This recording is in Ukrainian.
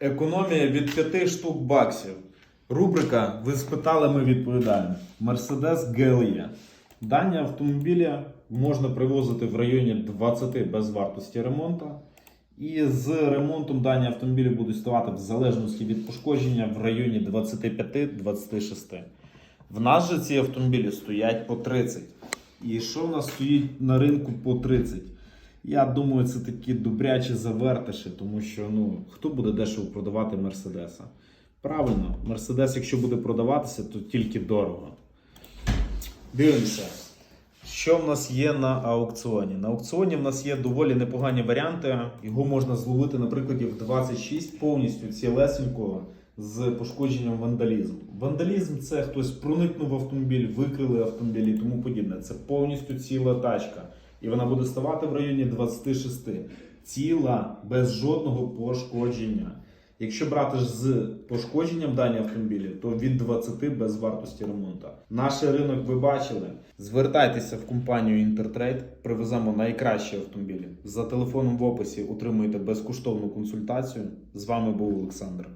Економія від 5 штук баксів. Рубрика Ви спитали, ми відповідаємо. Mercedes GLE. Дані автомобіля можна привозити в районі 20 без вартості ремонту. І з ремонтом дані автомобілі будуть ставати в залежності від пошкодження в районі 25-26. В нас же ці автомобілі стоять по 30. І що в нас стоїть на ринку по 30? Я думаю, це такі добрячі завертиші, тому що ну, хто буде дешево продавати Мерседеса? Правильно, Мерседес, якщо буде продаватися, то тільки дорого. Дивимося, що в нас є на аукціоні. На аукціоні в нас є доволі непогані варіанти. Його можна зловити, наприклад, в 26 повністю цілесенького з пошкодженням вандалізм. Вандалізм це хтось проникнув в автомобіль, викрили автомобіль і тому подібне. Це повністю ціла тачка. І вона буде ставати в районі 26. Ціла без жодного пошкодження. Якщо брати ж з пошкодженням дані автомобілі, то від 20 без вартості ремонту. Наш ринок ви бачили. Звертайтеся в компанію Інтертрейд, привеземо найкращі автомобілі. За телефоном в описі отримуєте безкоштовну консультацію. З вами був Олександр.